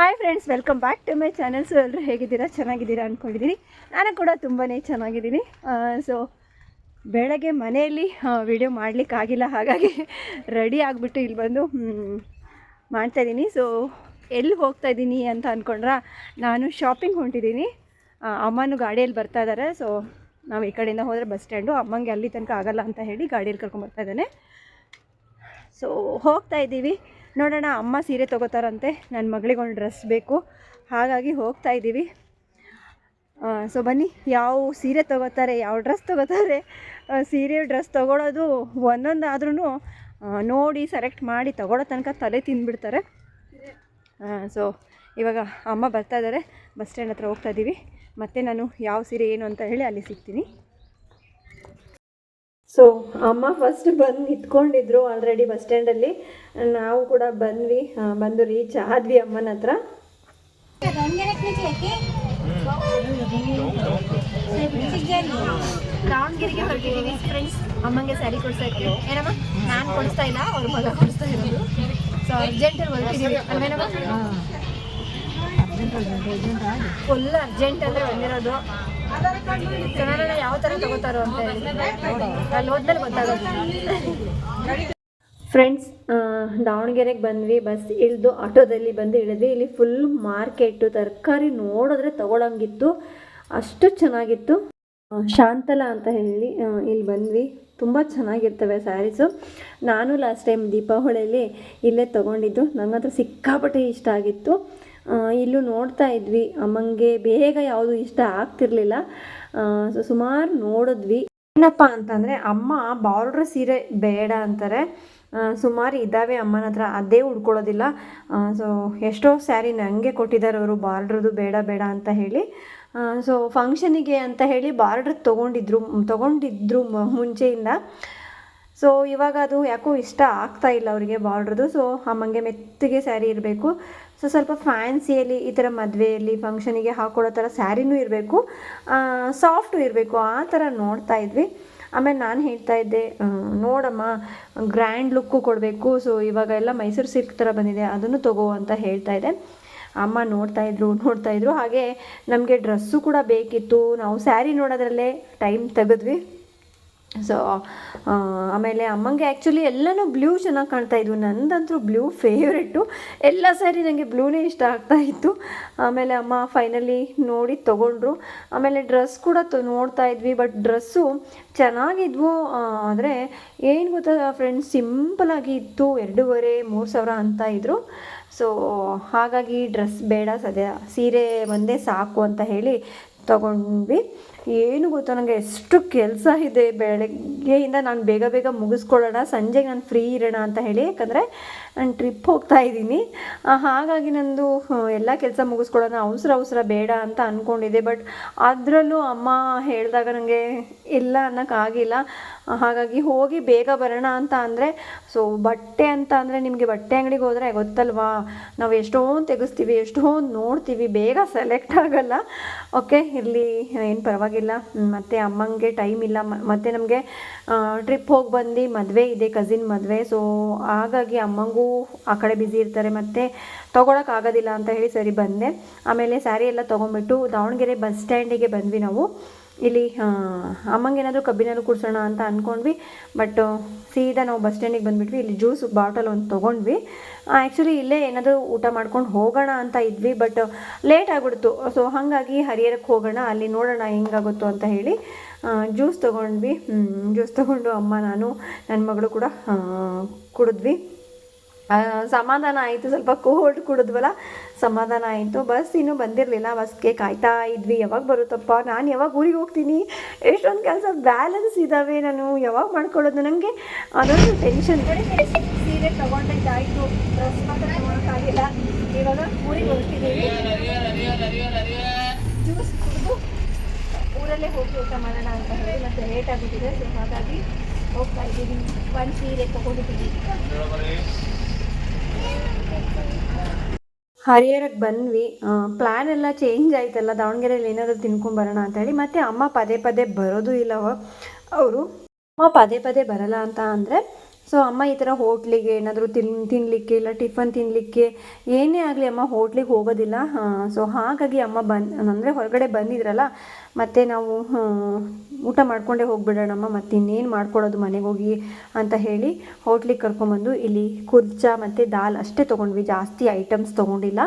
Hi friends welcome back to my channel so ಎಲ್ಲರೂ ಹೇಗಿದ್ದೀರಾ? ಚೆನ್ನಾಗಿದ್ದೀರಾ ಅಂದ್ಕೊಂಡಿದ್ದೀನಿ ನಾನು ಕೂಡ ತುಂಬಾ ಚೆನ್ನಾಗಿದ್ದೀನಿ. ಸೊ ಬೆಳಗ್ಗೆ ಮನೆಯಲ್ಲಿ ವಿಡಿಯೋ ಮಾಡಲಿಕ್ಕಾಗಿಲ್ಲ ಹಾಗಾಗಿ ರೆಡಿ ಆಗಿಬಿಟ್ಟು ಇಲ್ಲಿ ಬಂದು ಮಾಡ್ತಾಯಿದ್ದೀನಿ ಸೊ ಎಲ್ಲಿ ಹೋಗ್ತಾ ಇದ್ದೀನಿ ಅಂತ ಅಂದ್ಕೊಂಡ್ರೆ ನಾನು ಶಾಪಿಂಗ್ ಹೊಂಟಿದ್ದೀನಿ. ಅಮ್ಮನೂ ಗಾಡಿಯಲ್ಲಿ ಬರ್ತಾ ಇದ್ದಾರೆ ಸೊ ನಾವು ಈ ಕಡೆಯಿಂದ ಹೋದರೆ ಬಸ್ ಸ್ಟ್ಯಾಂಡು ಅಮ್ಮಂಗೆ ಅಲ್ಲಿ ತನಕ ಆಗಲ್ಲ ಅಂತ ಹೇಳಿ ಗಾಡಿಯಲ್ಲಿ ಕರ್ಕೊಂಬರ್ತಾ ಇದ್ದಾನೆ. ಸೊ ಹೋಗ್ತಾ ಇದ್ದೀವಿ. ನೋಡೋಣ, ಅಮ್ಮ ಸೀರೆ ತೊಗೋತಾರಂತೆ. ನನ್ನ ಮಗಳಿಗೆ ಒಂದು ಡ್ರೆಸ್ ಬೇಕು. ಹಾಗಾಗಿ ಹೋಗ್ತಾ ಇದ್ದೀವಿ ಸೊ ಬನ್ನಿ, ಯಾವ ಸೀರೆ ತೊಗೋತಾರೆ, ಯಾವ ಡ್ರೆಸ್ ತೊಗೋತಾರೆ ಸೀರೆ, ಡ್ರೆಸ್ ತೊಗೊಳೋದು ಒಂದೊಂದು ಆದ್ರೂ ನೋಡಿ ಸೆಲೆಕ್ಟ್ ಮಾಡಿ ತೊಗೊಳೋ ತನಕ ತಲೆ ತಿಂದುಬಿಡ್ತಾರೆ. ಸೊ ಇವಾಗ ಅಮ್ಮ ಬರ್ತಾ ಇದ್ದಾರೆ ಬಸ್ ಸ್ಟ್ಯಾಂಡ್ ಹತ್ರ ಹೋಗ್ತಾ ಇದ್ದೀವಿ ಮತ್ತು ನಾನು ಯಾವ ಸೀರೆ ಏನು ಅಂತ ಹೇಳಿ ಅಲ್ಲಿ ಸಿಗ್ತೀನಿ. ಸೊ ಅಮ್ಮ ಫಸ್ಟ್ ಬಂದು ನಿಂತ್ಕೊಂಡಿದ್ರು ಆಲ್ರೆಡಿ ಬಸ್ ಸ್ಟ್ಯಾಂಡಲ್ಲಿ ನಾವು ಕೂಡ ಬಂದ್ವಿ ಬಂದು ರೀಚ್ ಆದ್ವಿ ಅಮ್ಮನ ಹತ್ರ. ದಾವಣಗೆರೆಗೆ ಹೊರಟಿದ್ದೀವಿ ಫ್ರೆಂಡ್ಸ್ ಅಮ್ಮಂಗೆ ಸ್ಯಾರಿ ಕೊಡ್ಸೋಕ್ಕೆ ಏನಮ್ಮ? ನಾನು ಕೊಡಿಸ್ತಾ ಇಲ್ಲ ಅವ್ರ ಮಗ ಕೊಡಿಸ್ತಾ ಇರೋದು. ಸೊ ಅರ್ಜೆಂಟಲ್ಲಿ ಹೊರಟಿದ್ದೀವಿ ಅಲ್ವೇನಮ್ಮ? ಫುಲ್ ಅರ್ಜೆಂಟ್ ಅಂದರೆ ಬಂದಿರೋದು. ಯಾವ ಫ್ರೆಂಡ್ಸ್ ದಾವಣಗೆರೆಗೆ ಬಂದ್ವಿ, ಬಸ್ ಇಳಿದು ಆಟೋದಲ್ಲಿ ಬಂದು ಇಳಿದ್ವಿ. ಇಲ್ಲಿ ಫುಲ್ ಮಾರ್ಕೆಟು ತರಕಾರಿ ನೋಡಿದ್ರೆ ತಗೊಳಂಗಿತ್ತು. ಅಷ್ಟು ಚೆನ್ನಾಗಿತ್ತು. ಶಾಂತಲ ಅಂತ ಹೇಳಿ ಇಲ್ಲಿ ಬಂದ್ವಿ. ತುಂಬ ಚೆನ್ನಾಗಿರ್ತವೆ ಸ್ಯಾರೀಸು ನಾನು ಲಾಸ್ಟ್ ಟೈಮ್ ದೀಪಾವಳಿಯಲ್ಲಿ ಇಲ್ಲೇ ತೊಗೊಂಡಿದ್ದು. ನನಗಂತೂ ಸಿಕ್ಕಾಪಟ್ಟೆ ಇಷ್ಟ ಆಗಿತ್ತು. ಇಲ್ಲೂ ನೋಡ್ತಾ ಇದ್ವಿ. ಅಮ್ಮಂಗೆ ಬೇಗ ಯಾವುದು ಇಷ್ಟ ಆಗ್ತಿರ್ಲಿಲ್ಲ. ಸೊ ಸುಮಾರು ನೋಡಿದ್ವಿ. ಏನಪ್ಪ ಅಂತಂದರೆ, ಅಮ್ಮ ಬಾರ್ಡ್ರ್ ಸೀರೆ ಬೇಡ ಅಂತಾರೆ. ಸುಮಾರು ಇದ್ದಾವೆ ಅಮ್ಮನ ಹತ್ರ, ಅದೇ ಉಡ್ಕೊಳ್ಳೋದಿಲ್ಲ. ಸೊ ಎಷ್ಟೋ ಸ್ಯಾರಿ ನನಗೆ ಕೊಟ್ಟಿದ್ದಾರೆ ಅವರು ಬಾರ್ಡ್ರದು ಬೇಡ ಬೇಡ ಅಂತ ಹೇಳಿ. ಸೊ ಫಂಕ್ಷನಿಗೆ ಅಂತ ಹೇಳಿ ಬಾರ್ಡ್ರ್ ತೊಗೊಂಡಿದ್ರು ತೊಗೊಂಡಿದ್ರು ಮುಂಚೆಯಿಂದ. ಸೊ ಇವಾಗ ಅದು ಯಾಕೋ ಇಷ್ಟ ಆಗ್ತಾ ಇಲ್ಲ ಅವರಿಗೆ ಬಾರ್ಡ್ರದು ಸೊ ಅಮ್ಮಂಗೆ ಮೆತ್ತಗೆ ಸ್ಯಾರಿ ಇರಬೇಕು. ಸೊ ಸ್ವಲ್ಪ ಫ್ಯಾನ್ಸಿಯಲ್ಲಿ ಈ ಥರ ಮದುವೆಯಲ್ಲಿ ಫಂಕ್ಷನಿಗೆ ಹಾಕೊಳ್ಳೋ ಥರ ಸ್ಯಾರಿನೂ ಇರಬೇಕು. ಸಾಫ್ಟು ಇರಬೇಕು. ಆ ಥರ ನೋಡ್ತಾ ಇದ್ವಿ. ಆಮೇಲೆ ನಾನು ಹೇಳ್ತಾ ಇದ್ದೆ ನೋಡಮ್ಮ, ಗ್ರ್ಯಾಂಡ್ ಲುಕ್ಕು ಕೊಡಬೇಕು. ಸೊ ಇವಾಗ ಎಲ್ಲ ಮೈಸೂರು ಸಿಲ್ಕ್ ಥರ ಬಂದಿದೆ. ಅದನ್ನು ತಗೋ ಅಂತ ಹೇಳ್ತಾ ಇದ್ದೆ. ಅಮ್ಮ ನೋಡ್ತಾ ಇದ್ರು ನೋಡ್ತಾ ಇದ್ರು. ಹಾಗೆ ನಮಗೆ ಡ್ರೆಸ್ಸು ಕೂಡ ಬೇಕಿತ್ತು. ನಾವು ಸ್ಯಾರಿ ನೋಡೋದ್ರಲ್ಲೇ ಟೈಮ್ ತೆಗೆದ್ವಿ. ಸೊ ಆಮೇಲೆ ಅಮ್ಮಂಗೆ ಆ್ಯಕ್ಚುಲಿ ಎಲ್ಲನೂ ಬ್ಲೂ ಚೆನ್ನಾಗಿ ಕಾಣ್ತಾ ಇದ್ವು. ನಂದಂತೂ ಬ್ಲೂ ಫೇವ್ರೆಟ್ಟು ಎಲ್ಲ ಸ್ಯಾರಿ ನನಗೆ ಬ್ಲೂನೇ ಇಷ್ಟ ಆಗ್ತಾ ಇತ್ತು. ಆಮೇಲೆ ಅಮ್ಮ ಫೈನಲಿ ನೋಡಿ ತೊಗೊಂಡ್ರು. ಆಮೇಲೆ ಡ್ರೆಸ್ ಕೂಡ ತೊ, ನೋಡ್ತಾ ಇದ್ವಿ. ಬಟ್ ಡ್ರೆಸ್ಸು ಚೆನ್ನಾಗಿದ್ವು. ಆದರೆ ಏನು ಗೊತ್ತಾ ಫ್ರೆಂಡ್ಸ್ ಸಿಂಪಲಾಗಿ ಇತ್ತು. ಎರಡೂವರೆ, ಮೂರು ಸಾವಿರ ಅಂತ ಇದ್ದರು ಸೊ ಹಾಗಾಗಿ ಡ್ರೆಸ್ ಬೇಡ, ಸದ್ಯ ಸೀರೆ ಒಂದೇ ಸಾಕು ಅಂತ ಹೇಳಿ ತಗೊಂಡ್ವಿ. ಏನು ಗೊತ್ತಾ ನನಗೆ ಎಷ್ಟು ಕೆಲಸ ಇದೆ ಬೆಳಗ್ಗೆಯಿಂದ ನಾನು ಬೇಗ ಬೇಗ ಮುಗಿಸ್ಕೊಳ್ಳೋಣ ಸಂಜೆಗೆ ನಾನು ಫ್ರೀ ಇರೋಣ ಅಂತ ಹೇಳಿ. ಯಾಕಂದರೆ ನಾನು ಟ್ರಿಪ್ ಹೋಗ್ತಾ ಇದ್ದೀನಿ. ಹಾಗಾಗಿ ನಂದು ಎಲ್ಲ ಕೆಲಸ ಮುಗಿಸ್ಕೊಳ್ಳೋಣ, ಅವಸರ ಅವಸರ ಬೇಡ ಅಂತ ಅಂದ್ಕೊಂಡಿದ್ದೆ ಬಟ್ ಅದರಲ್ಲೂ ಅಮ್ಮ ಹೇಳಿದಾಗ ನನಗೆ ಇಲ್ಲ ಅನ್ನೋಕ್ಕಾಗಿಲ್ಲ ಹಾಗಾಗಿ ಹೋಗಿ ಬೇಗ ಬರೋಣ ಅಂತ ಅಂದರೆ ಸೊ ಬಟ್ಟೆ ಅಂತ ಅಂದರೆ ನಿಮಗೆ ಬಟ್ಟೆ ಅಂಗಡಿಗೆ ಹೋದರೆ ಗೊತ್ತಲ್ವಾ? ನಾವು ಎಷ್ಟೊಂದು ತೆಗೆಸ್ತೀವಿ, ಎಷ್ಟೊಂದು ನೋಡ್ತೀವಿ, ಬೇಗ ಸೆಲೆಕ್ಟ್ ಆಗಲ್ಲ. ಓಕೆ ಇರಲಿ, ಏನು ಪರವಾಗಿಲ್ಲ. ಮತ್ತು ಅಮ್ಮಂಗೆ ಟೈಮ್ ಇಲ್ಲ. ಮತ್ತು ನಮಗೆ ಟ್ರಿಪ್ ಹೋಗಿ ಬಂದು ಮದುವೆ ಇದೆ ಕಸಿನ್ ಮದುವೆ. ಸೊ ಹಾಗಾಗಿ ಅಮ್ಮಂಗೂ ಆ ಕಡೆ ಬ್ಯುಸಿ ಇರ್ತಾರೆ ಮತ್ತು ತೊಗೊಳಕ್ಕಾಗೋದಿಲ್ಲ ಅಂತ ಹೇಳಿ ಸರಿ ಬಂದೆ. ಆಮೇಲೆ ಸ್ಯಾರಿ ಎಲ್ಲ ತೊಗೊಂಬಿಟ್ಟು ದಾವಣಗೆರೆ ಬಸ್ ಸ್ಟ್ಯಾಂಡಿಗೆ ಬಂದ್ವಿ ನಾವು. ಇಲ್ಲಿ ಅಮ್ಮಂಗೇನಾದರೂ ಕಬ್ಬಿನಲ್ಲೂ ಕುಡ್ಸೋಣ ಅಂತ ಅಂದ್ಕೊಂಡ್ವಿ ಬಟ್ ಸೀದಾ ನಾವು ಬಸ್ ಸ್ಟ್ಯಾಂಡಿಗೆ ಬಂದುಬಿಟ್ವಿ. ಇಲ್ಲಿ ಜ್ಯೂಸ್ ಬಾಟಲ್ ಒಂದು ತೊಗೊಂಡ್ವಿ. ಆ್ಯಕ್ಚುಲಿ ಇಲ್ಲೇ ಏನಾದರೂ ಊಟ ಮಾಡ್ಕೊಂಡು ಹೋಗೋಣ ಅಂತ ಇದ್ವಿ ಬಟ್ ಲೇಟ್ ಆಗಿಬಿಡ್ತು. ಸೊ ಹಾಗಾಗಿ ಹರಿಹರಕ್ಕೆ ಹೋಗೋಣ, ಅಲ್ಲಿ ನೋಡೋಣ ಹೆಂಗಾಗುತ್ತೋ ಅಂತ ಹೇಳಿ ಜ್ಯೂಸ್ ತೊಗೊಂಡ್ವಿ. ಜ್ಯೂಸ್ ತೊಗೊಂಡು ಅಮ್ಮ, ನಾನು ನನ್ನ ಮಗಳು ಕೂಡ ಕುಡಿದ್ವಿ. ಸಮಾಧಾನ ಆಯಿತು, ಸ್ವಲ್ಪ ಕೋಲ್ಡ್ ಕುಡಿದ್ವಲ್ಲ? ಸಮಾಧಾನ ಆಯಿತು. ಬಸ್ ಇನ್ನೂ ಬಂದಿರಲಿಲ್ಲ, ಬಸ್ಗೆ ಕಾಯ್ತಾ ಇದ್ವಿ. ಯಾವಾಗ ಬರುತ್ತಪ್ಪ? ನಾನು ಯಾವಾಗ ಊರಿಗೆ ಹೋಗ್ತೀನಿ? ಎಷ್ಟೊಂದು ಕೆಲಸ ಬ್ಯಾಲೆನ್ಸ್ ಇದ್ದಾವೆ ನಾನು. ಯಾವಾಗ ಮಾಡ್ಕೊಳ್ಳೋದು? ನನಗೆ ಅದೊಂದು ಟೆನ್ಷನ್ ಸೀರೆ ತಗೊಂಡಾಯ್ತು ಡ್ರೆಸ್ ಮಾತ್ರ ಇವಾಗ ಊರಿಗೆ ಹೋಗ್ತಿದ್ದೀವಿ ಜ್ಯೂಸ್ ಊರಲ್ಲೇ ಹೋಗಿ ಊಟ ಮಾಡೋಣ ಅಂತ ಹೇಳಿ ಮತ್ತೆ ಲೇಟ್ ಆಗಿಬಿಟ್ಟಿದೆ ಸೊ ಹಾಗಾಗಿ ಹೋಗ್ತಾ ಇದ್ದೀವಿ. ಒಂದು ಸೀರೆ ತೊಗೊಂಡಿದ್ದೀವಿ. ಹರಿಹರಕ್ಕೆ ಬಂದ್ವಿ. ಪ್ಲ್ಯಾನ್ ಎಲ್ಲ ಚೇಂಜ್ ಆಯ್ತಲ್ಲ ದಾವಣಗೆರೆಯಲ್ಲಿ ಏನಾದರೂ ತಿನ್ಕೊಂಬರೋಣ ಅಂತ ಹೇಳಿ, ಮತ್ತೆ ಅಮ್ಮ ಪದೇ ಪದೇ ಬರೋದು ಇಲ್ಲವ ಅವರು, ಅಮ್ಮ ಪದೇ ಪದೇ ಬರಲ್ಲ ಅಂತ ಅಂದರೆ ಸೊ ಅಮ್ಮ ಈ ಥರ ಹೋಟ್ಲಿಗೆ ಏನಾದರೂ ತಿನ್ ತಿನ್ನಲಿಕ್ಕೆ ಇಲ್ಲ ಟಿಫನ್ ತಿನ್ನಲಿಕ್ಕೆ ಏನೇ ಆಗಲಿ ಅಮ್ಮ ಹೋಟ್ಲಿಗೆ ಹೋಗೋದಿಲ್ಲ. ಸೊ ಹಾಗಾಗಿ ಅಮ್ಮ ಬನ್ ಅಂದರೆ ಹೊರಗಡೆ ಬಂದಿದ್ರಲ್ಲ, ಮತ್ತು ನಾವು ಊಟ ಮಾಡ್ಕೊಂಡೇ ಹೋಗಿಬಿಡೋಣಮ್ಮ ಮತ್ತು ಇನ್ನೇನು ಮಾಡ್ಕೊಡೋದು ಮನೆಗೆ ಹೋಗಿ ಅಂತ ಹೇಳಿ ಹೋಟ್ಲಿಗೆ ಕರ್ಕೊಂಬಂದು ಇಲ್ಲಿ ಕುರ್ಚಾ ಮತ್ತು ದಾಲ್ ಅಷ್ಟೇ ತೊಗೊಂಡ್ವಿ, ಜಾಸ್ತಿ ಐಟಮ್ಸ್ ತೊಗೊಂಡಿಲ್ಲ.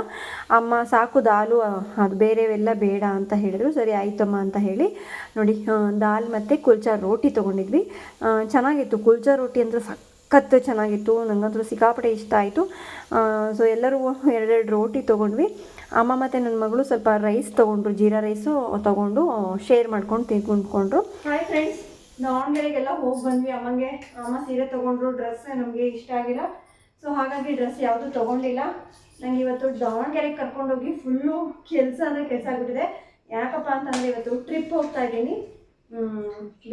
ಅಮ್ಮ ಸಾಕು ದಾಲು ಅದು ಬೇರೆವೆಲ್ಲ ಬೇಡ ಅಂತ ಹೇಳಿದ್ರು. ಸರಿ, ಆಯ್ತಮ್ಮ ಅಂತ ಹೇಳಿ ನೋಡಿ ದಾಲ್ ಮತ್ತು ಕುಲ್ಚಾ ರೋಟಿ ತೊಗೊಂಡಿದ್ವಿ. ಚೆನ್ನಾಗಿತ್ತು. ಕುಲ್ಚಾ ರೋಟಿ ಅಂದರೆ ಸಖತ್ತು ಚೆನ್ನಾಗಿತ್ತು ನನಗಂತೂ ಸಿಕ್ಕಾಪಟ್ಟೆ ಇಷ್ಟ ಆಯಿತು. ಸೊ ಎಲ್ಲರೂ ಎರಡೆರಡು ರೋಟಿ ತೊಗೊಂಡ್ವಿ. ಅಮ್ಮ ಮತ್ತು ನನ್ನ ಮಗಳು ಸ್ವಲ್ಪ ರೈಸ್ ತೊಗೊಂಡ್ರು, ಜೀರಾ ರೈಸು ತೊಗೊಂಡು ಶೇರ್ ಮಾಡ್ಕೊಂಡು ತಿನ್ಕೊಂಡ್ಕೊಂಡ್ರು ಹಾಯ್ ಫ್ರೆಂಡ್ಸ್ ದಾವಣಗೆರೆಗೆಲ್ಲ ಹೋಗಿ ಬಂದ್ವಿ ಅಮ್ಮಂಗೆ. ಅಮ್ಮ ಸೀರೆ ತೊಗೊಂಡ್ರು ಡ್ರೆಸ್ ನಮಗೆ ಇಷ್ಟ ಆಗಿಲ್ಲ. ಸೊ ಹಾಗಾಗಿ ಡ್ರೆಸ್ ಯಾವುದು ತೊಗೊಂಡಿಲ್ಲ. ನನಗೆ ಇವತ್ತು ದಾವಣಗೆರೆಗೆ ಕರ್ಕೊಂಡೋಗಿ ಫುಲ್ಲು ಕೆಲಸ ಅಂದರೆ ಕೆಲಸ ಆಗಿಬಿಟ್ಟಿದೆ. ಯಾಕಪ್ಪ ಅಂತಂದರೆ ಇವತ್ತು ಟ್ರಿಪ್ ಹೋಗ್ತಾ ಇದ್ದೀನಿ.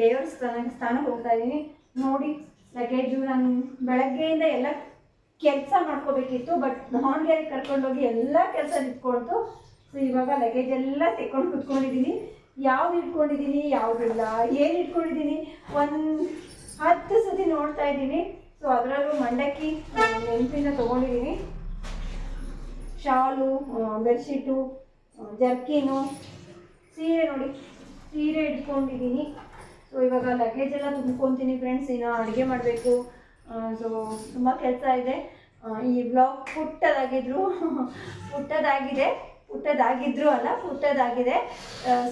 ದೇವರ ಸ್ಥಾನ, ಸ್ಥಾನಕ್ಕೆ ಹೋಗ್ತಾ ಇದ್ದೀನಿ. ನೋಡಿ ಲಗೇಜು ನಾನು ಬೆಳಗ್ಗೆಯಿಂದ ಎಲ್ಲ ಕೆಲಸ ಮಾಡ್ಕೋಬೇಕಿತ್ತು ಬಟ್ ದಾವಣಗೆರೆ ಕರ್ಕೊಂಡೋಗಿ ಎಲ್ಲ ಕೆಲಸ ನಿಂತ್ಕೊಳ್ತು ಸೊ ಇವಾಗ ಲಗೇಜ್ ಎಲ್ಲ ತೆಕ್ಕೊಂಡು ಕುತ್ಕೊಂಡಿದ್ದೀನಿ. ಯಾವ್ದು ಇಟ್ಕೊಂಡಿದ್ದೀನಿ ಯಾವುದಿಲ್ಲ ಏನು ಇಟ್ಕೊಂಡಿದ್ದೀನಿ? ಒಂದು ಹತ್ತು ಸತಿ ನೋಡ್ತಾ ಇದ್ದೀನಿ. ಸೊ ಅದರಲ್ಲೂ ಮಂಡಕ್ಕಿ ನೆನಪಿನ ತೊಗೊಂಡಿದ್ದೀನಿ. ಶಾಲು ಬೆಡ್ಶೀಟು ಜರ್ಕಿನು, ಸೀರೆ ನೋಡಿ. ಸೀರೆ ಇಟ್ಕೊಂಡಿದ್ದೀನಿ. ಸೊ ಇವಾಗ ಲಗೇಜ್ ಎಲ್ಲ ತುಂಬ್ಕೊತೀನಿ ಫ್ರೆಂಡ್ಸ್ ಇನ್ನು ಅಡುಗೆ ಮಾಡಬೇಕು. ಸೊ ತುಂಬ ಕೆಲಸ ಇದೆ. ಈ ಬ್ಲಾಗ್ ಪುಟ್ಟದಾಗಿದ್ರು. ಪುಟ್ಟದಾಗಿದೆ. ಪುಟ್ಟದಾಗಿದ್ರು ಅಲ್ಲ, ಪುಟ್ಟದಾಗಿದೆ.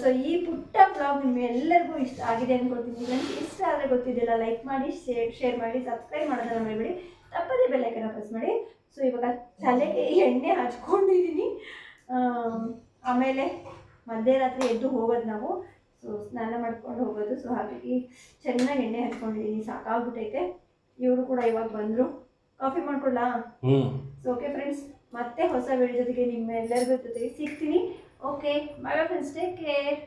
ಸೊ ಈ ಪುಟ್ಟ ಬ್ಲಾಗ್ ನಿಮ್ಮೆಲ್ಲರಿಗೂ ಇಷ್ಟ ಆಗಿದೆ ಅಂದ್ಕೊಳ್ತೀನಿ ಫ್ರೆಂಡ್ಸ್ ಇಷ್ಟ ಆದರೆ ಗೊತ್ತಿದ್ದಿಲ್ಲ ಲೈಕ್ ಮಾಡಿ ಶೇರ್ ಶೇರ್ ಮಾಡಿ ಸಬ್ಸ್ಕ್ರೈಬ್ ಮಾಡೋದನ್ನ ಮಾಡಿಬಿಡಿ ತಪ್ಪದೇ ಬೆಲ್ಲೈಕನ್ನ ಪ್ರೆಸ್ ಮಾಡಿ. ಸೊ ಇವಾಗ ತಲೆಗೆ ಎಣ್ಣೆ ಹಚ್ಕೊಂಡಿದ್ದೀನಿ ಆಮೇಲೆ ಮಧ್ಯರಾತ್ರಿ ಎದ್ದು ಹೋಗೋದು ನಾವು. ಸೊ ಸ್ನಾನ ಮಾಡ್ಕೊಂಡು ಹೋಗೋದು. ಸೊ ಹಾಗಾಗಿ ಚೆನ್ನಾಗಿ ಎಣ್ಣೆ ಹಚ್ಕೊಂಡಿದ್ದೀನಿ ಸಾಕಾಗ್ಬಿಟ್ಟೈತೆ ಇವರು ಕೂಡ ಇವಾಗ ಬಂದರು. ಕಾಫಿ ಮಾಡ್ಕೊಳ್ಳಾ ಸೊ ಓಕೆ ಫ್ರೆಂಡ್ಸ್ ಮತ್ತೆ ಹೊಸ ವಿಡಿಯೋ ಜೊತೆಗೆ ನಿಮ್ಮೆಲ್ಲರಿಗೂ ಜೊತೆಗೆ ಸಿಗ್ತೀನಿ. Okay bye friends take care